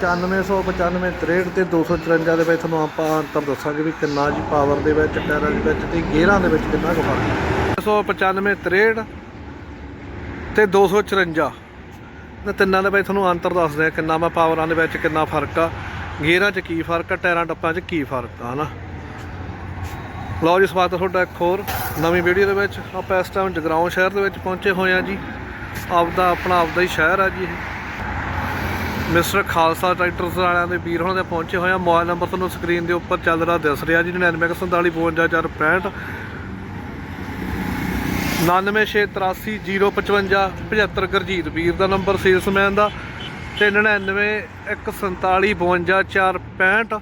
9595 63 ਤੇ 254 ਦੇ ਵਿੱਚ ਤੁਹਾਨੂੰ ਆਪਾਂ ਅੰਤਰ ਦੱਸਾਂਗੇ ਵੀ ਕਿੰਨਾ ਜੀ ਪਾਵਰ ਦੇ ਵਿੱਚ ਟਾਇਰਾਂ ਦੇ ਵਿੱਚ ਤੇ ਗੇਅਰਾਂ ਦੇ ਵਿੱਚ ਕਿੰਨਾ ਕੁ ਫ਼ਰਕ ਹੈ। 995 63 ਤੇ 254 ਤੇ ਤਿੰਨਾਂ ਦੇ ਵਿੱਚ ਤੁਹਾਨੂੰ ਅੰਤਰ ਦੱਸਦੇ ਆ ਕਿੰਨਾ ਮੈਂ ਪਾਵਰਾਂ ਦੇ ਵਿੱਚ ਕਿੰਨਾ ਫ਼ਰਕ ਆ। ਗੇਅਰਾਂ 'ਚ ਕੀ ਫ਼ਰਕ ਆ, ਟਾਇਰਾਂ, ਟੱਪਾਂ 'ਚ ਕੀ ਫ਼ਰਕ ਆ, ਹਨਾ? ਲਓ ਜੀ, ਸਵਾਗਤ ਤੁਹਾਡਾ ਇੱਕ ਹੋਰ ਨਵੀਂ ਵੀਡੀਓ ਦੇ ਵਿੱਚ। ਆਪਾਂ ਇਸ ਟਾਈਮ ਜਗਰਾਉਂ ਸ਼ਹਿਰ ਦੇ ਵਿੱਚ ਪਹੁੰਚੇ ਹੋਏ ਆ ਜੀ। ਆਪਦਾ, ਆਪਣਾ, ਆਪਦਾ ਹੀ ਸ਼ਹਿਰ ਆ ਜੀ ਇਹ। ਮਿਸਟਰ ਖਾਲਸਾ ਟਰੈਕਟਰਸ ਵਾਲਿਆਂ ਦੇ ਵੀਰ ਹੋਣਾ ਦੇ ਪਹੁੰਚੇ ਹੋਏ ਆ। ਮੋਬਾਈਲ ਨੰਬਰ ਤੁਹਾਨੂੰ ਸਕਰੀਨ ਦੇ ਉੱਪਰ ਚੱਲ ਰਿਹਾ ਦਿਸ ਰਿਹਾ ਜੀ 9947454065 99683055 ਗੁਰਜੀਤ ਵੀਰ ਦਾ ਨੰਬਰ ਸੇਲਸਮੈਨ ਦਾ ਤੇ 9914475265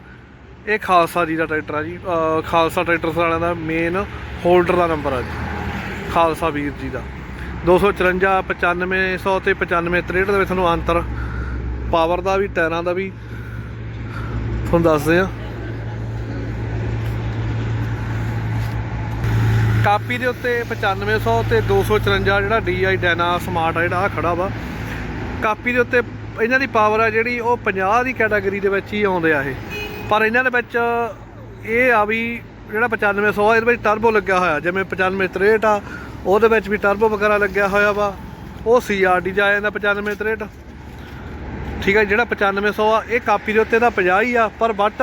ਇਹ ਖਾਲਸਾ ਜੀ ਦਾ ਟਰੈਕਟਰ ਆ ਜੀ। ਖਾਲਸਾ ਟਰੈਕਟਰਸ ਵਾਲਿਆਂ ਦਾ ਮੇਨ ਹੋਲਡਰ ਦਾ ਨੰਬਰ ਆ ਜੀ। ਖਾਲਸਾ ਵੀਰ ਜੀ ਦਾ। 254 9500 ਤੇ 9563 ਦੇ ਵਿੱਚ ਤੁਹਾਨੂੰ ਅੰਤਰ ਪਾਵਰ ਦਾ ਵੀ, ਟਾਇਰਾਂ ਦਾ ਵੀ। ਤੁਹਾਨੂੰ ਦੱਸਦੇ ਆ ਕਾਪੀ ਦੇ ਉੱਤੇ 9500 ਤੇ 254 ਜਿਹੜਾ DI ਡੈਨਾ ਸਮਾਰਟ ਆ, ਜਿਹੜਾ ਆ ਖੜਾ ਵਾ। ਕਾਪੀ ਦੇ ਉੱਤੇ ਇਹਨਾਂ ਦੀ ਪਾਵਰ ਆ ਜਿਹੜੀ, ਉਹ 50 ਦੀ ਕੈਟਾਗਰੀ ਦੇ ਵਿੱਚ ਹੀ ਆਉਂਦੇ ਆ ਇਹ। ਪਰ ਇਹਨਾਂ ਦੇ ਵਿੱਚ ਇਹ ਆ ਵੀ ਜਿਹੜਾ 9500 ਆ, ਇਹਦੇ ਵਿੱਚ ਟਰਬੋ ਲੱਗਿਆ ਹੋਇਆ। ਜਿਵੇਂ 9563 ਆ, ਉਹਦੇ ਵਿੱਚ ਵੀ ਟਰਬੋ ਵਗੈਰਾ ਲੱਗਿਆ ਹੋਇਆ ਵਾ। ਉਹ CRD ਜਾ ਜਾਂਦਾ 9563 ਠੀਕ ਹੈ ਜਿਹੜਾ 9500 ਆ, ਇਹ ਕਾਪੀ ਦੇ ਉੱਤੇ ਤਾਂ 50 ਹੀ ਆ, ਪਰ ਬਟ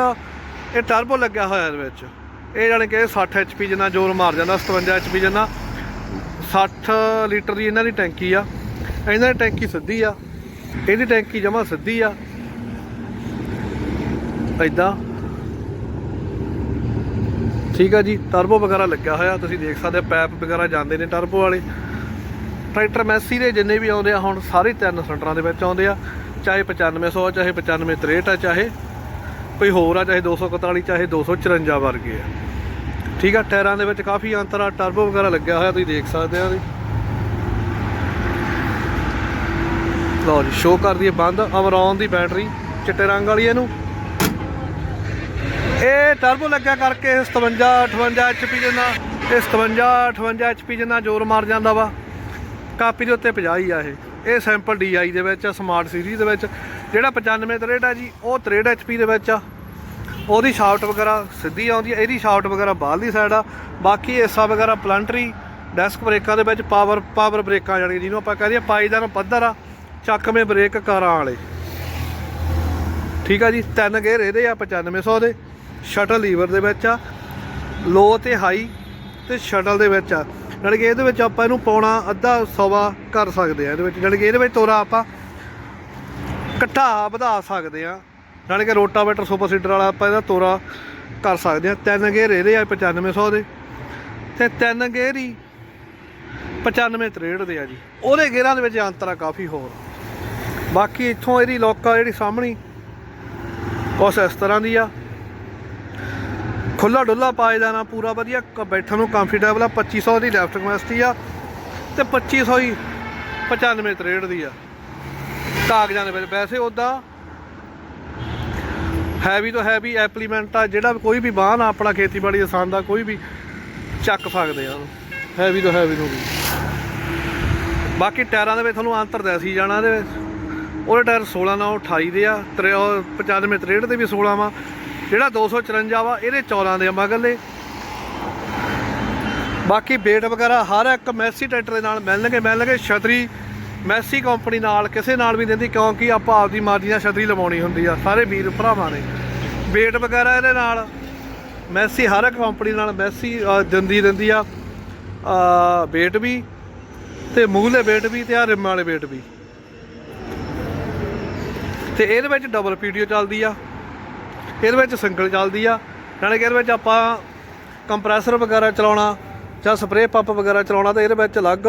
ਇਹ ਟਰਬੋ ਲੱਗਿਆ ਹੋਇਆ ਇਹਦੇ ਵਿੱਚ। ਇਹ ਜਾਣੀ ਕਿ 60 HP ਜਿੰਨਾ ਜ਼ੋਰ ਮਾਰ ਜਾਂਦਾ 57 HP ਜਿੰਨਾ 60 ਲੀਟਰ ਦੀ ਇਹਨਾਂ ਦੀ ਟੈਂਕੀ ਆ। ਇਹਨਾਂ ਦੀ ਟੈਂਕੀ ਸਿੱਧੀ ਆ, ਇਹਦੀ ਟੈਂਕੀ ਜਮਾ ਸਿੱਧੀ ਆ। ਐਦਾਂ ਠੀਕ ਆ ਜੀ ਟਰਬੋ ਵਗੈਰਾ ਲੱਗਿਆ ਹੋਇਆ, ਤੁਸੀਂ ਦੇਖ ਸਕਦੇ ਹੋ ਪੈਪ ਵਗੈਰਾ ਜਾਂਦੇ ਨੇ ਟਰਬੋ ਵਾਲੇ। ਟਰੈਕਟਰ ਮੈਸੀ ਦੇ ਜਿੰਨੇ ਵੀ ਆਉਂਦੇ ਆ, ਹੁਣ ਸਾਰੇ ਤਿੰਨ ਸਿਲੰਡਰਾਂ ਦੇ ਵਿੱਚ ਆਉਂਦੇ ਆ। ਚਾਹੇ 9500 ਆ, ਚਾਹੇ 9563 ਆ ਚਾਹੇ ਕੋਈ ਹੋਰ ਆ ਚਾਹੇ 241 ਚਾਹੇ 254 ਵਰਗੇ ਆ। ਠੀਕ ਆ ਟਾਇਰਾਂ ਦੇ ਵਿੱਚ ਕਾਫੀ ਅੰਤਰ ਆ ਟਰਬੋ ਵਗੈਰਾ ਲੱਗਿਆ ਹੋਇਆ ਤੁਸੀਂ ਦੇਖ ਸਕਦੇ ਆ ਜੀ ਲਓ ਜੀ ਸ਼ੋ ਕਰਦੀ ਹੈ ਬੰਦ ਅਮਰੌਨ ਦੀ ਬੈਟਰੀ ਚਿੱਟੇ ਰੰਗ ਵਾਲੀ ਇਹਨੂੰ। ਇਹ ਟਰਬੋ ਲੱਗਿਆ ਕਰਕੇ 57 58 ਐਚਪੀ ਜਿੰਨਾ ਇਹ 57 58 ਐਚਪੀ ਜਿੰਨਾ ਜ਼ੋਰ ਮਾਰ ਜਾਂਦਾ ਵਾ। ਕਾਪੀ ਦੇ ਉੱਤੇ 50 ਹੀ ਆ ਇਹ। ਇਹ ਸੈਂਪਲ ਡੀਆਈ ਦੇ ਵਿੱਚ ਆ ਸਮਾਰਟ ਸੀਰੀਜ਼ ਦੇ ਵਿੱਚ। ਜਿਹੜਾ 95 63 ਆ ਜੀ, ਉਹ 63 ਐਚਪੀ ਦੇ ਵਿੱਚ ਆ। ਉਹਦੀ ਸ਼ਾਫਟ ਵਗੈਰਾ ਸਿੱਧੀ ਆਉਂਦੀ ਆ, ਇਹਦੀ ਸ਼ਾਫਟ ਵਗੈਰਾ ਬਾਹਰਲੀ ਸਾਈਡ ਆ। ਬਾਕੀ ਹਿੱਸਾ ਵਗੈਰਾ ਪਲੰਟਰੀ ਡੈਸਕ ਬ੍ਰੇਕਾਂ ਦੇ ਵਿੱਚ ਪਾਵਰ ਪਾਵਰ ਬ੍ਰੇਕਾਂ ਜਾਣੀ ਜਿਹਨੂੰ ਆਪਾਂ ਕਹਦੇ ਆ ਪਾਈਦਾਰ ਪੱਧਰ ਆ, ਚੱਕਵੇਂ ਬ੍ਰੇਕ ਕਾਰਾਂ ਵਾਲੇ। ਠੀਕ ਆ ਜੀ, ਤਿੰਨ ਗੇਅਰ ਇਹਦੇ ਆ 9500 ਦੇ। ਸ਼ਟਲ ਲੀਵਰ ਦੇ ਵਿੱਚ ਆ ਲੋ ਤੇ ਹਾਈ ਤੇ ਸ਼ਟਲ ਦੇ ਵਿੱਚ ਆ। ਜਾਣੀ ਕਿ ਇਹਦੇ ਵਿੱਚ ਆਪਾਂ ਇਹਨੂੰ ਪਾਉਣਾ ਅੱਧਾ ਸਵਾ ਕਰ ਸਕਦੇ ਆ ਇਹਦੇ ਵਿੱਚ ਜਾਣੀ ਕਿ ਇਹਦੇ ਵਿੱਚ ਤੋਰਾ ਆਪਾਂ ਘਟਾ ਵਧਾ ਸਕਦੇ ਆ ਜਾਣੀ ਕਿ ਰੋਟਾਵੇਟਰ ਸੁਪਰ ਸੀਡਰ ਵਾਲਾ ਆਪਾਂ ਇਹਦਾ ਤੋਰਾ ਕਰ ਸਕਦੇ ਆ ਤਿੰਨ ਗੇਅਰ ਇਹਦੇ ਆ 9500 ਦੇ। ਤੇ ਤਿੰਨ ਗੇਅਰ ਹੀ 95 63 ਦੇ ਆ ਜੀ। ਉਹਦੇ ਗੇਅਰਾਂ ਦੇ ਵਿੱਚ ਅੰਤਰ ਆ ਕਾਫੀ ਹੋਰ। ਬਾਕੀ ਇੱਥੋਂ ਇਹਦੀ ਲੋਕ ਜਿਹੜੀ ਸਾਹਮਣੀ ਕੁਛ ਇਸ ਤਰ੍ਹਾਂ ਦੀ ਆ। ਖੁੱਲਾ ਡੁੱਲਾ ਪਾਇਦਾਨਾ ਪੂਰਾ ਵਧੀਆ, ਕ- ਬੈਠਣ ਨੂੰ ਕੰਫਰਟੇਬਲ ਆ 2500 ਦੀ ਲੈਫਟ ਕਮੈਸਟੀ ਆ ਤੇ 2500 ਹੀ 95 63 ਦੀ ਆ। ਕਾਗਜ਼ਾਂ ਦੇ ਵਿੱਚ ਵੈਸੇ ਉਦਾਂ ਹੈਵੀ ਤੋਂ ਹੈਵੀ ਐਪਲੀਮੈਂਟ ਆ, ਜਿਹੜਾ ਕੋਈ ਵੀ ਵਾਹਨ ਆ, ਆਪਣਾ ਖੇਤੀਬਾੜੀ ਦਾ ਸੰਦ ਆ, ਕੋਈ ਵੀ ਚੱਕ ਸਕਦੇ ਆ। ਹੈਵੀ ਤੋਂ ਹੈਵੀ ਨੂੰ ਵੀ। ਬਾਕੀ ਟਾਇਰਾਂ ਦੇ ਵਿੱਚ ਤੁਹਾਨੂੰ ਅੰਤਰ ਦੱਸੀ ਜਾਣਾ ਇਹਦੇ ਵਿੱਚ। ਉਹਦੇ ਟਾਇਰ 16 ਨਾਲ 28 ਦੇ ਆ, ਤਰੇ- ਉਹ 95 63 ਦੇ ਵੀ 16 ਵਾ। ਜਿਹੜਾ 254 ਵਾ ਇਹਦੇ 14 ਦੇ ਆ ਮਗਰਲੇ। ਬਾਕੀ ਵੇਟ ਵਗੈਰਾ ਹਰ ਇੱਕ ਮੈਸੀ ਟਰੈਕਟਰ ਦੇ ਨਾਲ ਮਿਲਣਗੇ ਮਿਲਣਗੇ ਛਤਰੀ। ਮੈਸੀ ਕੰਪਨੀ ਨਾਲ ਕਿਸੇ ਨਾਲ ਵੀ ਦਿੰਦੀ ਕਿਉਂਕਿ ਆਪਾਂ ਆਪਦੀ ਮਰਜ਼ੀ ਨਾਲ ਛਤਰੀ ਲਵਾਉਣੀ ਹੁੰਦੀ ਆ ਸਾਰੇ ਵੀਰ ਭਰਾਵਾਂ ਨੇ ਵੇਟ ਵਗੈਰਾ ਇਹਦੇ ਨਾਲ ਮੈਸੀ ਹਰ ਇੱਕ ਕੰਪਨੀ ਨਾਲ ਮੈਸੀ ਦਿੰਦੀ ਦਿੰਦੀ ਆ। ਅਹ, ਵੇਟ ਵੀ ਤੇ ਮੂਹਲੇ ਵੇਟ ਵੀ ਤੇ ਆ ਰਿਮ ਵਾਲੇ ਵੇਟ ਵੀ। ਤੇ ਇਹਦੇ ਵਿੱਚ ਡਬਲ ਪੀਡੀਓ ਚੱਲਦੀ ਆ। ਇਹਦੇ ਵਿੱਚ ਸਿੰਗਲ ਚੱਲਦੀ ਆ, ਨਾਲੇ ਕਿ ਇਹਦੇ ਵਿੱਚ ਆਪਾਂ ਕੰਪਰੈਸਰ ਵਗੈਰਾ ਚਲਾਉਣਾ ਜਾਂ ਸਪਰੇਅ ਪੰਪ ਵਗੈਰਾ ਚਲਾਉਣਾ ਤਾਂ ਇਹਦੇ ਵਿੱਚ ਅਲੱਗ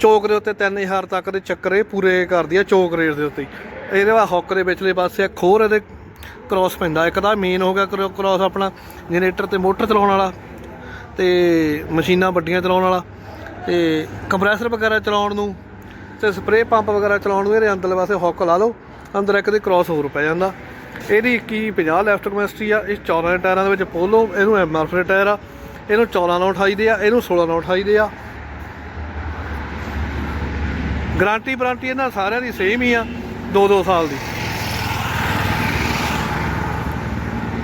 ਚੋਕ ਦੇ ਉੱਤੇ 3000 ਤੱਕ ਦੇ ਚੱਕਰੇ ਪੂਰੇ ਕਰਦੀ ਆ ਚੋਕ ਰੇਟ ਦੇ ਉੱਤੇ ਇਹਦੇ ਵਾ ਹੁੱਕ ਦੇ ਵਿਚਲੇ ਪਾਸੇ ਇੱਕ ਹੋਰ ਇਹਦੇ ਕ੍ਰਾਸ ਪੈਂਦਾ, ਇੱਕ ਤਾਂ ਮੇਨ ਹੋ ਗਿਆ ਕ੍ਰਾਸ ਆਪਣਾ ਜਨਰੇਟਰ ਤੇ ਮੋਟਰ ਚਲਾਉਣ ਵਾਲਾ ਤੇ ਮਸ਼ੀਨਾਂ ਵੱਡੀਆਂ ਚਲਾਉਣ ਵਾਲਾ ਤੇ ਕੰਪਰੈਸਰ ਵਗੈਰਾ ਚਲਾਉਣ ਨੂੰ ਤੇ ਸਪਰੇਅ ਪੰਪ ਵਗੈਰਾ ਚਲਾਉਣ ਨੂੰ ਇਹਦੇ ਅੰਦਰਲੇ ਪਾਸੇ ਹੁੱਕ ਲਾ ਲਓ, ਅੰਦਰ ਇੱਕ ਦੇ ਕ੍ਰਾਸ ਹੋਰ ਪੈ ਜਾਂਦਾ। ਇਹਦੀ 21 50 ਲੈਫਟ ਕਮੈਸਟਰੀ ਆ, ਇਹ 14 ਟਾਇਰਾਂ ਦੇ ਵਿੱਚ ਪੋਲੋ, ਇਹਨੂੰ ਐਮਆਰਐਫ ਦੇ ਟਾਇਰ ਆ, ਇਹਨੂੰ 14 ਨਾਲ 28 ਦੇ ਆ, ਇਹਨੂੰ 16 ਨਾਲ 28 ਦੇ ਆ। ਗਾਰੰਟੀ ਵਾਰੰਟੀ ਇਹਨਾਂ ਸਾਰਿਆਂ ਦੀ ਸੇਮ ਹੀ ਆ 2-2 ਸਾਲ ਦੀ।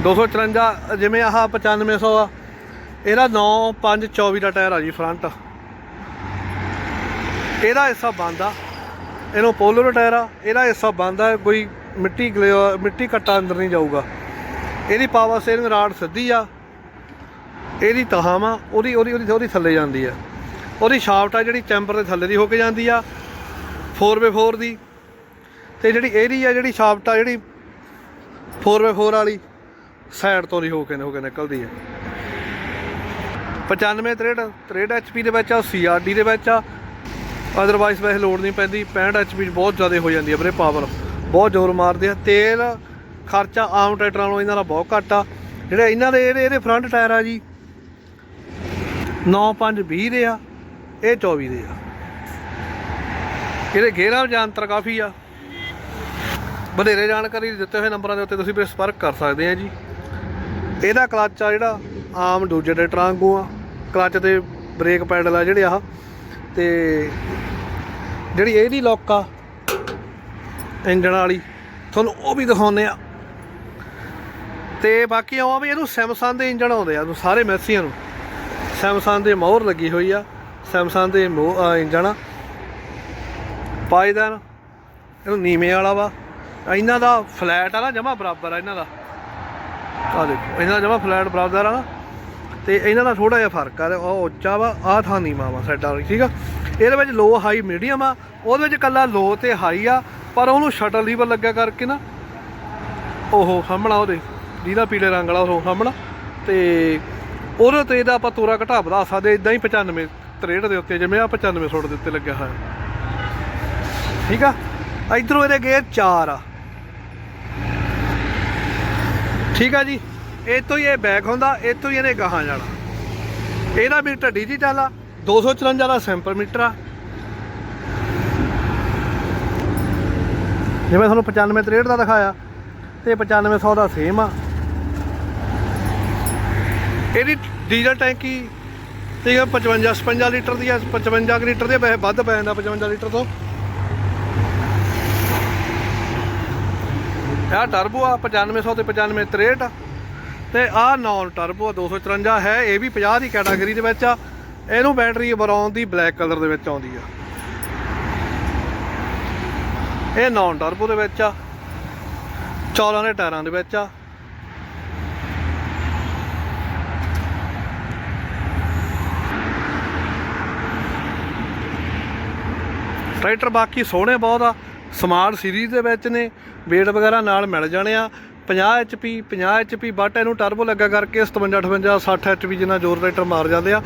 254 ਜਿਵੇਂ ਆਹ 9500 ਆ, ਇਹਦਾ 9524 ਦਾ ਟਾਇਰ ਆ ਜੀ ਫਰੰਟ ਇਹਦਾ ਹਿੱਸਾ ਬੰਦ ਆ, ਇਹਨੂੰ ਪੋਲੋ ਦਾ ਟਾਇਰ ਆ, ਇਹਦਾ ਹਿੱਸਾ ਬੰਦ ਆ, ਕੋਈ ਮਿੱਟੀ ਗਲਿਆ- ਮਿੱਟੀ ਕੱਟਾ ਅੰਦਰ ਨਹੀਂ ਜਾਊਗਾ। ਇਹਦੀ ਪਾਵਰ ਸਟੀਅਰਿੰਗ ਰਾਡ ਸਿੱਧੀ ਆ। ਇਹਦੀ ਤਹਾਵਾ ਉਹਦੀ ਉਹਦੀ ਉਹਦੀ ਉਹਦੀ ਥੱਲੇ ਜਾਂਦੀ ਆ। ਉਹਦੀ ਸ਼ਾਫਟ ਆ ਜਿਹੜੀ ਚੈਂਬਰ ਦੇ ਥੱਲੇ ਦੀ ਹੋ ਕੇ ਜਾਂਦੀ ਆ 4x4 ਦੀ। ਤੇ ਜਿਹੜੀ ਇਹਦੀ ਆ, ਜਿਹੜੀ ਸ਼ਾਫਟ ਆ, ਜਿਹੜੀ 4x4 ਵਾਲੀ ਸਾਈਡ ਤੋਂ ਦੀ ਹੋ ਕੇ ਹੋ ਕੇ ਨਿਕਲਦੀ ਆ। 95 63 63 ਐਚਪੀ ਦੇ ਵਿੱਚ ਆ ਸੀਆਰਡੀ ਦੇ ਵਿੱਚ ਆ। ਅਦਰਵਾਈਜ਼ ਵੈਸੇ ਲੋਡ ਨਹੀਂ ਪੈਂਦੀ 65 ਐਚਪੀ ਬਹੁਤ ਜ਼ਿਆਦਾ ਹੋ ਜਾਂਦੀ ਆ ਵੀਰੇ ਪਾਵਰ ਬਹੁਤ ਜ਼ੋਰ ਮਾਰਦੇ ਆ। ਤੇਲ, ਖਰਚਾ ਆਮ ਟਰੈਕਟਰਾਂ ਨਾਲੋਂ ਇਹਨਾਂ ਦਾ ਬਹੁਤ ਘੱਟ ਆ। ਜਿਹੜੇ ਇਹਨਾਂ ਦੇ, ਇਹਦੇ ਇਹਦੇ ਫਰੰਟ ਟਾਇਰ ਆ ਜੀ। 9520 ਦੇ ਆ, ਇਹ 24 ਦੇ ਆ। ਇਹਦੇ ਗੇਰਾਂ ਵਿੱਚ ਅੰਤਰ ਕਾਫੀ ਆ। ਵਧੇਰੇ ਜਾਣਕਾਰੀ ਦਿੱਤੇ ਹੋਏ ਨੰਬਰਾਂ ਦੇ ਉੱਤੇ ਤੁਸੀਂ ਵੀ ਸੰਪਰਕ ਕਰ ਸਕਦੇ ਆ ਜੀ। ਇਹਦਾ ਕਲਚ ਆ ਜਿਹੜਾ, ਆਮ ਦੂਜੇ ਟਰੈਕਟਰਾਂ ਵਾਂਗੂ ਆ। ਕਲੱਚ ਤੇ ਬ੍ਰੇਕ ਪੈਡਲ ਆ ਜਿਹੜੇ ਆ। ਤੇ ਜਿਹੜੀ ਇਹਦੀ ਲੌਕ ਆ ਇੰਜਣ ਵਾਲੀ। ਤੁਹਾਨੂੰ ਉਹ ਵੀ ਦਿਖਾਉਂਦੇ ਆ। ਤੇ ਬਾਕੀ ਆਵਾਂ ਵੀ ਇਹਨੂੰ ਸੈਮਸੰਗ ਦੇ ਇੰਜਣ ਆਉਂਦੇ ਆ ਸਾਰੇ ਮੈਸੀਆਂ ਨੂੰ। ਸੈਮਸੰਗ ਦੇ ਮੋਹਰ ਲੱਗੀ ਹੋਈ ਆ ਸੈਮਸੰਗ ਦੇ ਮੋ- ਇੰਜਣ ਆ। ਪਾਇਦਾਨ ਇਹਨੂੰ ਨੀਵੇਂ ਵਾਲਾ ਵਾ। ਇਹਨਾਂ ਦਾ ਫਲੈਟ ਆ ਨਾ, ਜਮਾ ਬਰਾਬਰ ਆ ਇਹਨਾਂ ਦਾ। ਆ ਦੇਖੋ, ਇਹਨਾਂ ਦਾ ਜਮਾ ਫਲੈਟ ਬਰਾਬਰ ਆ ਨਾ। ਤੇ ਇਹਨਾਂ ਦਾ ਥੋੜਾ ਜਿਹਾ ਫ਼ਰਕ ਆ ਉਹ ਉੱਚਾ ਵਾ, ਆਹ ਥਾਂ ਨੀਵਾਂ ਵਾ ਸਾਈਡਾਂ ਵਾਲੀ, ਠੀਕ ਆ? ਇਹਦੇ ਵਿੱਚ ਲੋ ਹਾਈ ਮੀਡੀਅਮ ਆ। ਉਹਦੇ ਵਿੱਚ ਕੱਲਾ ਲੋ ਤੇ ਹਾਈ ਆ। ਪਰ ਉਹਨੂੰ ਸ਼ਟਲ ਲੀਵਰ ਲੱਗਿਆ ਕਰਕੇ ਨਾ, ਉਹ ਸਾਹਮਣਾ ਉਹਦੇ, ਜਿਹਦਾ ਪੀਲੇ ਰੰਗ ਵਾਲਾ ਉਹ ਸਾਹਮਣਾ, ਤੇ ਉਹਦੇ ਤੇ ਇਹਦਾ ਆਪਾਂ ਤੋਰਾ ਘਟਾ ਵਧਾ ਸਕਦੇ ਇਦਾਂ ਹੀ 95 63 ਦੇ ਉੱਤੇ, ਜਿਵੇਂ ਆ 95 ਸੁੱਟ ਦੇ ਉੱਤੇ ਲੱਗਿਆ ਹੋਇਆ। ਠੀਕ ਆ? ਇਧਰੋਂ ਇਹਦੇ ਗੇਅਰ 4 ਆ। ਠੀਕ ਆ ਜੀ? ਇਹ ਤੋਂ ਹੀ ਇਹ ਬੈਕ ਹੁੰਦਾ ਇਹ ਤੋਂ ਹੀ ਇਹਨੇ ਗਾਹਾਂ ਜਾਣਾ। ਇਹਦਾ ਮੀਟਰ ਡਿਜੀਟਲ ਆ 254 ਦਾ ਸੈਂਪਲ ਮੀਟਰ ਆ ਜਿਵੇਂ ਤੁਹਾਨੂੰ 95 63 ਦਾ ਦਿਖਾਇਆ ਤੇ 9500 ਦਾ ਸੇਮ ਆ। ਇਹਦੀ ਡੀਜ਼ਲ ਟੈਂਕੀ ਤੇ 55 56 ਲੀਟਰ ਦੀ ਆ 55 ਕੁ ਲੀਟਰ ਦੇ ਆ, ਵੈਸੇ ਵੱਧ ਪੈ ਜਾਂਦਾ 55 ਲੀਟਰ ਤੋਂ। ਇਹ ਟਰਬੋ ਆ 9500 ਤੇ 9563 ਤੇ ਆ ਨਾਨ ਟਰਬੋ ਆ 254 ਹੈ ਇਹ ਵੀ 50 ਦੀ ਕੈਟਾਗਰੀ ਦੇ ਵਿੱਚ ਆ। ਇਹਨੂੰ ਬੈਟਰੀ ਬਰਾਊਨ ਦੀ ਬਲੈਕ ਕਲਰ ਦੇ ਵਿੱਚ ਆਉਂਦੀ ਆ। ਇਹ ਨਾਨ ਟਰਬੋ ਦੇ ਵਿੱਚ ਆ। 14 ਦੇ ਟਾਇਰਾਂ ਦੇ ਵਿੱਚ ਆ। ਟਰੈਕਟਰ ਬਾਕੀ ਸੋਹਣੇ ਬਹੁਤ ਆ। ਸਮਾਰਟ ਸੀਰੀਜ਼ ਦੇ ਵਿੱਚ ਨੇ। weight ਵਗੈਰਾ ਨਾਲ ਮਿਲ ਜਾਣੇ ਆ। 50 HP 50 HP ਬਟ ਇਹਨੂੰ ਟਰਬੋ ਲੱਗਾ ਕਰਕੇ 57 58 60 HP ਜਿੰਨਾ ਜ਼ੋਰ ਟਰੈਕਟਰ ਮਾਰ ਜਾਂਦੇ ਆ।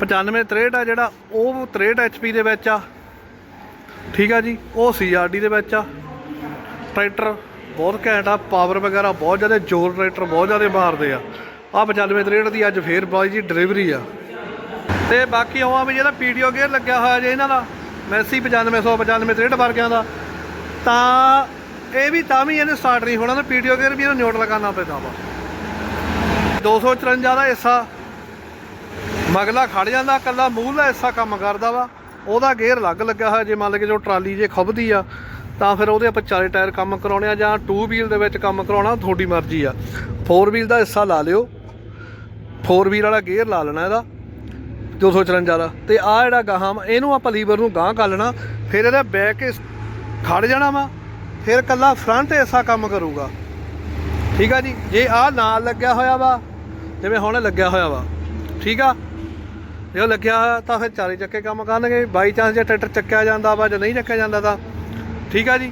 95 63 ਆ ਜਿਹੜਾ, ਉਹ 63 HP ਦੇ ਵਿੱਚ ਆ। ਠੀਕ ਆ ਜੀ, ਉਹ CRD ਦੇ ਵਿੱਚ ਆ। ਟਰੈਕਟਰ ਬਹੁਤ ਘੈਂਟ ਆ ਪਾਵਰ ਵਗੈਰਾ ਬਹੁਤ ਜ਼ਿਆਦਾ, ਜ਼ੋਰ ਟਰੈਕਟਰ ਬਹੁਤ ਜ਼ਿਆਦਾ ਮਾਰਦੇ ਆ। ਆ 95 63 ਦੀ ਅੱਜ ਫੇਰ ਬਾਈ ਜੀ ਡਿਲੀਵਰੀ ਆ। ਤੇ ਬਾਕੀ ਉਹ ਆ ਵੀ ਜਿਹੜਾ ਪੀਡੀਓ ਗੇਅਰ ਲੱਗਿਆ ਹੋਇਆ ਜੇ ਇਹਨਾਂ ਦਾ ਮੈਸੀ 9500 95 63 ਵਰਗਿਆਂ ਦਾ, ਤਾਂ ਇਹ ਵੀ ਤਾਂ ਵੀ ਇਹਨੇ ਸਟਾਰਟ ਨਹੀਂ ਹੋਣਾ ਤਾਂ ਪੀਡੀਓ ਗੇਅਰ ਵੀ ਇਹਨੂੰ ਨਿਊਟਰਲ ਲਗਾਉਣਾ ਪੈਂਦਾ ਵਾ। 254 ਦਾ ਹਿੱਸਾ, ਮਗਲਾ ਖੜ ਜਾਂਦਾ ਕੱਲਾ ਮੂਹਲਾ ਹਿੱਸਾ ਕੰਮ ਕਰਦਾ ਵਾ। ਉਹਦਾ ਗੇਅਰ ਅਲੱਗ ਲੱਗਾ ਹੋਇਆ ਜੇ ਮੰਨ ਲਓ ਕਿ ਜੋ ਟਰਾਲੀ ਜੇ ਖੁੱਬਦੀ ਆ ਤਾਂ ਫਿਰ ਉਹਦੇ ਆਪਾਂ ਚਾਰੇ ਟਾਇਰ ਕੰਮ ਕਰਾਉਣੇ ਆ ਜਾਂ 2 ਵੀਲ ਦੇ ਵਿੱਚ ਕੰਮ ਕਰਾਉਣਾ ਤੁਹਾਡੀ ਮਰਜ਼ੀ ਆ। 4 ਵੀਲ ਦਾ ਹਿੱਸਾ ਲਾ ਲਿਓ। 4 ਵੀਲ ਵਾਲਾ ਗੇਅਰ ਲਾ ਲੈਣਾ ਇਹਦਾ 254 ਦਾ। ਤੇ ਆ ਜਿਹੜਾ ਗਾਹਾਂ ਵਾ, ਇਹਨੂੰ ਆਪਾਂ ਲੀਵਰ ਨੂੰ ਗਾਂਹ ਕਰ ਲੈਣਾ ਫਿਰ ਇਹਦਾ ਬੈਕ ਖੜ ਜਾਣਾ ਵਾ ਫਿਰ ਕੱਲਾ ਫਰੰਟ ਹਿੱਸਾ ਕੰਮ ਕਰੂਗਾ। ਠੀਕ ਆ ਜੀ? ਜੇ ਆ ਨਾਲ ਲੱਗਿਆ ਹੋਇਆ ਵਾ ਜਿਵੇਂ ਹੁਣ ਲੱਗਿਆ ਹੋਇਆ ਵਾ ਠੀਕ ਆ? ਜੇ ਉਹ ਲੱਗਿਆ ਹੋਇਆ ਤਾਂ ਫਿਰ ਚਾਰੇ ਚੱਕੇ ਕੰਮ ਕਰਨਗੇ ਬਾਈ ਚਾਂਸ ਜੇ ਟਰੈਕਟਰ ਚੱਕਿਆ ਜਾਂਦਾ ਵਾ ਜਾਂ ਨਹੀਂ ਚੱਕਿਆ ਜਾਂਦਾ ਤਾਂ। ਠੀਕ ਆ ਜੀ?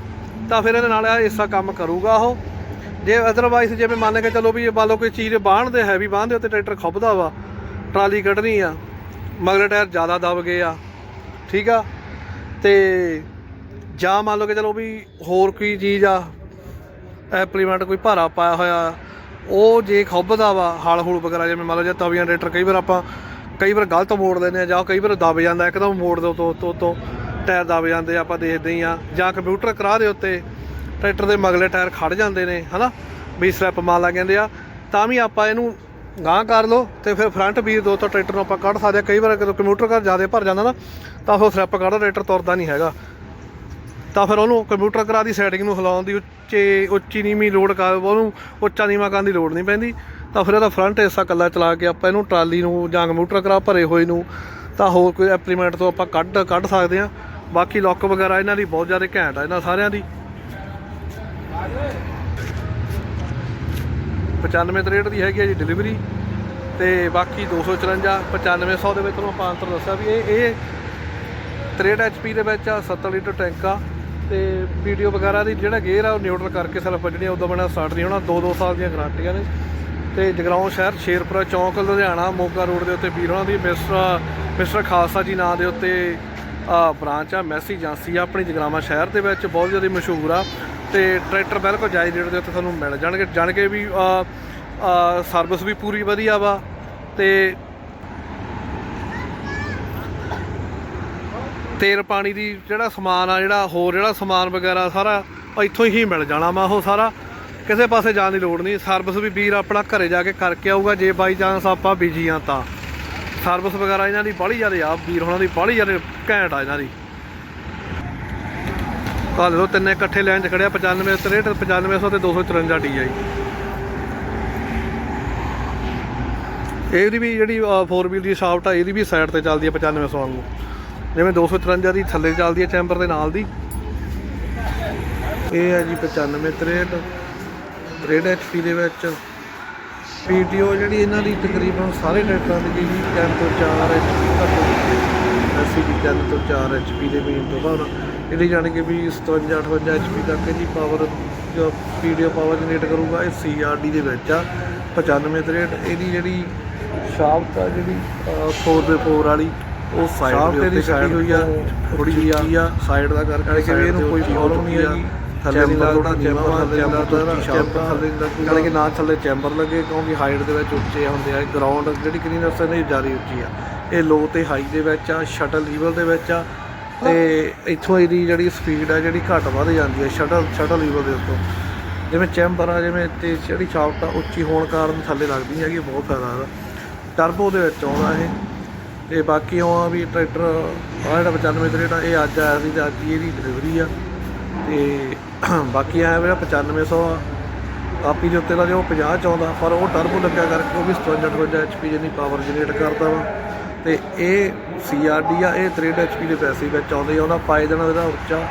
ਤਾਂ ਫਿਰ ਇਹਦੇ ਨਾਲ ਇਹ ਕੰਮ ਕਰੂਗਾ ਉਹ। ਜੇ ਅਦਰਵਾਈਜ਼ ਜਿਵੇਂ ਮੰਨ ਕੇ ਚੱਲੋ ਵੀ ਮੰਨ ਲਓ ਕੋਈ ਚੀਜ਼ ਬਾਹਣ ਦੇ ਹੈਵੀ ਬਾਹਣ ਦੇ ਉੱਤੇ ਟਰੈਕਟਰ ਖੁੱਬਦਾ ਵਾ, ਟਰਾਲੀ ਕੱਢਣੀ ਆ, ਮਗਰ ਟਾਇਰ ਜ਼ਿਆਦਾ ਦਬ ਗਏ ਆ। ਠੀਕ ਆ? ਤੇ ਜਾਂ ਮੰਨ ਲਓ ਕਿ ਚਲੋ ਵੀ ਹੋਰ ਕੋਈ ਚੀਜ਼ ਆ ਐਪਲੀਮੈਂਟ ਕੋਈ ਭਾਰਾ ਪਾਇਆ ਹੋਇਆ, ਉਹ ਜੇ ਖੁੱਬਦਾ ਵਾ ਹਲ ਹੁਲ ਵਗੈਰਾ ਜਿਵੇਂ ਮੰਨ ਲਓ ਜੇ ਤਵੀਆਂ ਟਰੈਕਟਰ ਕਈ ਵਾਰ ਆਪਾਂ ਕਈ ਵਾਰ ਗਲਤ ਮੋੜ ਲੈਂਦੇ ਆ ਜਾਂ ਕਈ ਵਾਰ ਦਬ ਜਾਂਦਾ ਇੱਕਦਮ ਮੋੜ ਦੇ ਤੋਂ ਤੋਂ ਤੋਂ ਟਾਇਰ ਦਬ ਜਾਂਦੇ ਆ, ਆਪਾਂ ਦੇਖਦੇ ਹੀ ਆ। ਜਾਂ ਕੰਪਿਊਟਰ ਕਰਾ ਦੇ ਉੱਤੇ ਟਰੈਕਟਰ ਦੇ ਮਗਲੇ ਟਾਇਰ ਖੜ ਜਾਂਦੇ ਨੇ ਹਨਾ? ਵੀ ਸਲੈਪ ਮਾਰ ਲੱਗ ਜਾਂਦੇ ਆ। ਤਾਂ ਵੀ ਆਪਾਂ ਇਹਨੂੰ ਗਾਂਹ ਕਰ ਲਓ ਤੇ ਫਿਰ ਫਰੰਟ ਵੀਰ ਦੋ ਤੋਂ ਟਰੈਕਟਰ ਨੂੰ ਆਪਾਂ ਕੱਢ ਸਕਦੇ ਆ। ਕਈ ਵਾਰ ਜਦੋਂ ਕੰਪਿਊਟਰ ਘਰ ਜ਼ਿਆਦਾ ਭਰ ਜਾਂਦਾ ਨਾ ਤਾਂ ਉਹ ਸਲੈਪ ਕੱਢਦਾ ਟਰੈਕਟਰ ਤੁਰਦਾ ਨਹੀਂ ਹੈਗਾ। ਤਾਂ ਫਿਰ ਉਹਨੂੰ ਕੰਪਿਊਟਰ ਕਰਾ ਦੀ ਸੈਟਿੰਗ ਨੂੰ ਹਿਲਾਉਣ ਦੀ ਉੱਚੇ ਉੱਚੀ ਨੀਵੀਂ ਲੋਡ ਕਰ ਉਹਨੂੰ ਉੱਚਾ ਨੀਵਾਂ ਕਰਨ ਦੀ ਲੋੜ ਨਹੀਂ ਪੈਂਦੀ। ਤਾਂ ਫਿਰ ਇਹਦਾ ਫਰੰਟ ਹਿੱਸਾ ਕੱਲਾ ਚਲਾ ਕੇ ਆਪਾਂ ਇਹਨੂੰ ਟਰਾਲੀ ਨੂੰ ਜਾਂ ਕੰਪਿਊਟਰ ਕਰਾ ਭਰੇ ਹੋਏ ਨੂੰ, ਤਾਂ ਹੋਰ ਕੋਈ ਐਪਲੀਮੈਂਟ ਤੋਂ ਆਪਾਂ ਕੱਢ ਕੱਢ ਸਕਦੇ ਹਾਂ। ਬਾਕੀ ਲੁੱਕ ਵਗੈਰਾ ਇਹਨਾਂ ਦੀ ਬਹੁਤ ਜ਼ਿਆਦਾ ਘੈਂਟ ਆ, ਇਹਨਾਂ ਸਾਰਿਆਂ ਦੀ। 95 ਰੇਟ ਦੀ ਹੈਗੀ ਆ ਜੀ ਡਿਲੀਵਰੀ ਤੇ ਬਾਕੀ 254 9500 ਦੇ ਵਿੱਚ ਤੁਹਾਨੂੰ ਆਪਾਂ ਅੰਤਰ ਦੱਸਿਆ ਵੀ ਇਹ ਇਹ 63 HP ਦੇ ਵਿੱਚ ਆ 70 ਲੀਟਰ ਟੈਂਕ ਆ, ਤੇ ਵੀਡੀਓ ਵਗੈਰਾ ਦੀ ਜਿਹੜਾ ਗੇਅਰ ਆ ਉਹ ਨਿਊਟਰਲ ਕਰਕੇ ਸਿਰਫ ਵੱਜਣੀ ਉਦੋਂ ਬਣਾ ਸਟਾਰਟ ਨਹੀਂ ਹੋਣਾ 2-2 ਸਾਲ ਦੀਆਂ ਗਾਰੰਟੀਆਂ ਨੇ ਤੇ ਜਗਰਾਉਂ ਸ਼ਹਿਰ ਸ਼ੇਰਪੁਰਾ ਚੌਂਕ, ਲੁਧਿਆਣਾ, ਮੋਗਾ ਰੋਡ ਦੇ ਉੱਤੇ ਵੀਰ ਦੀ ਮਿਸਟਰ ਮਿਸਟਰ ਖਾਲਸਾ ਜੀ ਨਾਂ ਦੇ ਉੱਤੇ ਬ੍ਰਾਂਚ ਆ, ਮੈਸੀ ਏਜੰਸੀ ਆ, ਆਪਣੀ ਜਗਰਾਵਾਂ ਸ਼ਹਿਰ ਦੇ ਵਿੱਚ ਬਹੁਤ ਜ਼ਿਆਦਾ ਮਸ਼ਹੂਰ ਆ। ਤੇ ਟਰੈਕਟਰ ਬਿਲਕੁਲ ਜਾਇਜ਼ ਰੇਟ ਦੇ ਉੱਤੇ ਤੁਹਾਨੂੰ ਮਿਲ ਜਾਣਗੇ। ਜਾਣ ਕੇ ਵੀ ਸਰਵਿਸ ਵੀ ਪੂਰੀ ਵਧੀਆ ਵਾ। ਤੇ ਤੇਲ ਪਾਣੀ ਦੀ ਜਿਹੜਾ ਸਮਾਨ ਆ, ਜਿਹੜਾ ਹੋਰ ਜਿਹੜਾ ਸਮਾਨ ਵਗੈਰਾ ਸਾਰਾ, ਇੱਥੋਂ ਹੀ ਮਿਲ ਜਾਣਾ ਵਾ ਉਹ ਸਾਰਾ। ਕਿਸੇ ਪਾਸੇ ਜਾਣ ਦੀ ਲੋੜ ਨਹੀਂ। ਸਰਵਿਸ ਵੀ ਵੀਰ ਆਪਣਾ ਘਰੇ ਜਾ ਕੇ ਕਰਕੇ ਆਊਗਾ। ਜੇ ਬਾਈ ਚਾਂਸ ਆਪਾਂ ਬਿਜ਼ੀ ਆ ਤਾਂ। ਸਰਵਿਸ ਵਗੈਰਾ ਇਹਨਾਂ ਦੀ ਬਾਹਲੀ ਜ਼ਿਆਦਾ ਆ। ਵੀਰ ਹੋਣਾ ਦੀ ਬਾਹਲੀ ਜ਼ਿਆਦਾ ਘੈਂਟ ਆ ਇਹਨਾਂ ਦੀ। ਕੱਲ ਲੋ ਤਿੰਨੇ ਇਕੱਠੇ ਲਾਈਨ 'ਚ ਖੜਿਆ 95 63 9500 ਤੇ 254 DI ਇਹਦੀ ਵੀ ਜਿਹੜੀ 4 ਵੀਲ ਦੀ ਸ਼ਾਫਟ ਆ, ਇਹਦੀ ਵੀ ਸਾਈਡ ਤੇ ਚੱਲਦੀ ਹੈ 9500 ਵਾਂਗੂ। ਜਿਵੇਂ 253 ਦੀ ਥੱਲੇ ਚੱਲਦੀ ਹੈ ਚੈਂਬਰ ਦੇ ਨਾਲ ਦੀ। ਇਹ ਹੈ ਜੀ 95 63 63 HP ਦੇ ਵਿੱਚ ਪੀਟੀਓ ਜਿਹੜੀ ਇਹਨਾਂ ਦੀ ਤਕਰੀਬਨ ਸਾਰੇ ਟਰੈਕਟਰਾਂ ਦੀ ਜੀ 3 ਤੋਂ 4 HP ਤੱਕ ਅਸੀਂ ਵੀ 3 ਤੋਂ 4 HP ਦੇ ਮੀਨ ਤੋਂ ਬਾਅਦ ਇਹਦੀ ਜਾਣੀ ਕਿ ਵੀ 57 58 HP ਤੱਕ ਇਹਦੀ ਪਾਵਰ ਜੋ ਪੀਡੀਓ ਪਾਵਰ ਜਨਰੇਟ ਕਰੂਗਾ ਇਹ CRD ਦੇ ਵਿੱਚ ਆ। 95 63 ਇਹਦੀ ਜਿਹੜੀ ਸ਼ਾਫਟ ਆ ਜਿਹੜੀ 4x4 ਵਾਲੀ ਉਹ ਸਾਈਡ ਦੀ ਸਾਈਡ ਹੋਈ ਆ ਥੋੜੀ ਜਿਹੀ ਆ। ਸਾਈਡ ਦਾ ਕਰਕੇ ਇਹਨੂੰ ਕੋਈ ਪ੍ਰੋਬਲਮ ਨਹੀਂ ਹੈਗੀ। ਥੱਲੇ ਨਹੀਂ ਲੱਗਦਾ ਚੈਂਬਰ ਚੈਂਬਰ ਥੱਲੇ ਲੱਗੂਗਾ ਕਿ ਨਾ ਥੱਲੇ ਚੈਂਬਰ ਲੱਗੇ ਕਿਉਂਕਿ ਹਾਈਟ ਦੇ ਵਿੱਚ ਉੱਚੇ ਹੁੰਦੇ ਆ ਗਰਾਊਂਡ ਜਿਹੜੀ ਕਲੀਨਰਸ ਇਹਦੀ ਜ਼ਿਆਦਾ ਉੱਚੀ ਆ। ਇਹ ਲੋ ਤੇ ਹਾਈ ਦੇ ਵਿੱਚ ਆ ਸ਼ਟਲ ਲੀਵਰ ਦੇ ਵਿੱਚ ਆ ਤੇ ਇੱਥੋਂ ਇਹਦੀ ਜਿਹੜੀ ਸਪੀਡ ਆ ਜਿਹੜੀ ਘੱਟ ਵੱਧ ਜਾਂਦੀ ਹੈ ਸ਼ਟਲ ਸ਼ਟਲ ਲੀਵਰ ਦੇ ਉੱਤੋਂ। ਜਿਵੇਂ ਚੈਂਬਰ ਆ ਜਿਵੇਂ ਤੇ ਜਿਹੜੀ ਸ਼ਾਫਟ ਆ ਉੱਚੀ ਹੋਣ ਕਾਰਨ ਥੱਲੇ ਲੱਗਦੀ ਹੈਗੀ ਬਹੁਤ ਫਾਇਦਾ ਇਹਦਾ ਟਰਬੋ ਦੇ ਵਿੱਚ ਆਉਂਦਾ ਇਹ। ਤੇ ਬਾਕੀ ਉਹ ਆ ਵੀ ਟਰੈਕਟਰ ਆ ਜਿਹੜਾ 95 ਰੇਟ ਆ ਇਹ ਅੱਜ ਆਇਆ ਸੀ ਤੇ ਅੱਜ ਇਹਦੀ ਡਿਲੀਵਰੀ ਆ। ਤੇ ਬਾਕੀ ਆ ਜਿਹੜਾ 9500 ਆ ਕਾਪੀ ਦੇ ਉੱਤੇ ਦਾ ਜੋ 50 ਚ ਆਉਂਦਾ ਪਰ ਉਹ ਟਰਬੋ ਲੱਗਿਆ ਕਰਕੇ ਉਹ ਵੀ 57 58 HP ਜਿੰਨੀ ਪਾਵਰ ਜਨਰੇਟ ਕਰਦਾ ਵਾ। ਤੇ ਇਹ CRD ਆ, ਇਹ 63 HP ਦੇ ਪੈਸੇ ਵਿੱਚ ਆਉਂਦੇ ਆ, ਉਹਦਾ ਪਾਏ ਦੇਣਾ ਇਹਦਾ ਉੱਚਾ,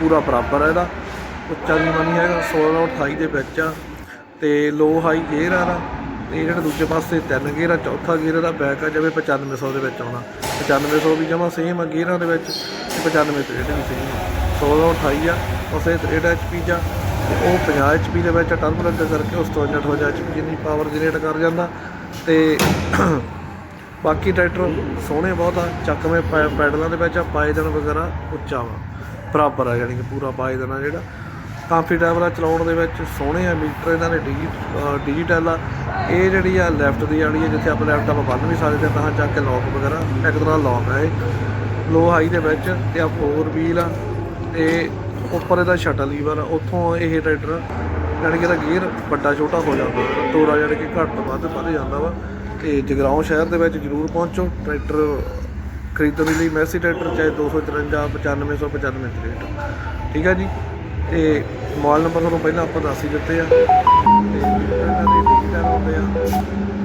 ਪੂਰਾ ਬਰਾਬਰ ਹੈ ਇਹਦਾ। ਉੱਚਾ ਵੀ ਨਹੀਂ ਹੈਗਾ 16 ਨਾਲ 28 ਦੇ ਵਿੱਚ ਆ। ਤੇ ਲੋ ਹਾਈ ਗੇਅਰ ਆ ਇਹਦਾ। ਇਹ ਜਿਹੜਾ ਦੂਜੇ ਪਾਸੇ ਤਿੰਨ ਗੇਅਰ ਆ, ਚੌਥਾ ਗੇਅਰ ਇਹਦਾ ਬੈਕ ਆ, ਜਿਵੇਂ 9500 ਦੇ ਵਿੱਚ ਆਉਣਾ। 9500 ਵੀ ਜਮਾ ਸੇਮ ਆ ਗੇਅਰਾਂ ਦੇ ਵਿੱਚ, ਤੇ 95 ਤੇ ਵੀ ਸੇਮ ਆ। 16 ਨਾਲ 28 ਆ, ਉਸੇ 63 HP ਚ ਆ, ਤੇ ਉਹ 50 HP ਦੇ ਵਿੱਚ ਟਰਬੋ ਲੱਗਾ ਕਰਕੇ ਉਸ ਤੋਂ 58 HP ਜਿੰਨੀ ਪਾਵਰ ਜਨਰੇਟ ਕਰ ਜਾਂਦਾ। ਤੇ ਬਾਕੀ ਟਰੈਕਟਰ ਸੋਹਣੇ ਬਹੁਤ ਆ, ਚੱਕਵੇਂ ਪੈ- ਪੈਡਲਾਂ ਦੇ ਵਿੱਚ ਆ ਪਾਏਦਨ ਵਗੈਰਾ ਉੱਚਾ ਵਾ, ਬਰਾਬਰ ਆ ਯਾਨੀ ਕਿ ਪੂਰਾ ਪਾਏਦਨ ਆ ਜਿਹੜਾ। ਕੰਫਰਟੇਬਲ ਆ ਚਲਾਉਣ ਦੇ ਵਿੱਚ ਸੋਹਣੇ ਆ, ਮੀਟਰ ਇਹਨਾਂ ਦੇ ਡਿਜੀ ਡਿਜੀਟਲ ਆ। ਇਹ ਜਿਹੜੀ ਆ ਲੈਫਟ ਦੀ ਵਾਲੀ ਆ, ਜਿੱਥੇ ਆਪਾਂ ਲੈਪਟਾਪ ਬੰਨ ਵੀ ਸਕਦੇ ਤਾਂ ਚੱਕ ਕੇ ਲੌਕ ਵਗੈਰਾ, ਇੱਕ ਤਰ੍ਹਾਂ ਲੌਕ ਆ ਇਹ। ਲੋ ਹਾਈ ਦੇ ਵਿੱਚ ਤੇ ਆ ਫੋਰ ਵੀਲ ਆ ਤੇ ਉੱਪਰ ਇਹਦਾ ਸ਼ਟਲ ਲੀਵਰ ਉੱਥੋਂ ਇਹ ਟਰੈਕਟਰ ਜਾਣੀ ਕਿ ਇਹਦਾ ਗੇਅਰ ਵੱਡਾ ਛੋਟਾ ਹੋ ਜਾਂਦਾ ਤੋਰਾ ਜਾਣੀ ਕਿ ਘੱਟ ਵੱਧ ਵੱਧ ਜਾਂਦਾ ਵਾ, ਤੇ ਜਗਰਾਉਂ ਸ਼ਹਿਰ ਦੇ ਵਿੱਚ ਜ਼ਰੂਰ ਪਹੁੰਚੋ। ਟਰੈਕਟਰ ਖਰੀਦਣ ਦੇ ਲਈ ਮੈਸੀ ਟਰੈਕਟਰ ਚਾਹੇ 254 9595 ਰੇਟ ਠੀਕ ਹੈ ਜੀ? ਤੇ ਮੋਬਾਈਲ ਨੰਬਰ ਤੁਹਾਨੂੰ ਪਹਿਲਾਂ ਆਪਾਂ ਦੱਸ ਹੀ ਦਿੱਤੇ ਆ। ਤੇ ਇਹਨਾਂ ਦੇ ਡਿਜੀਟਲ ਹੁੰਦੇ ਆ।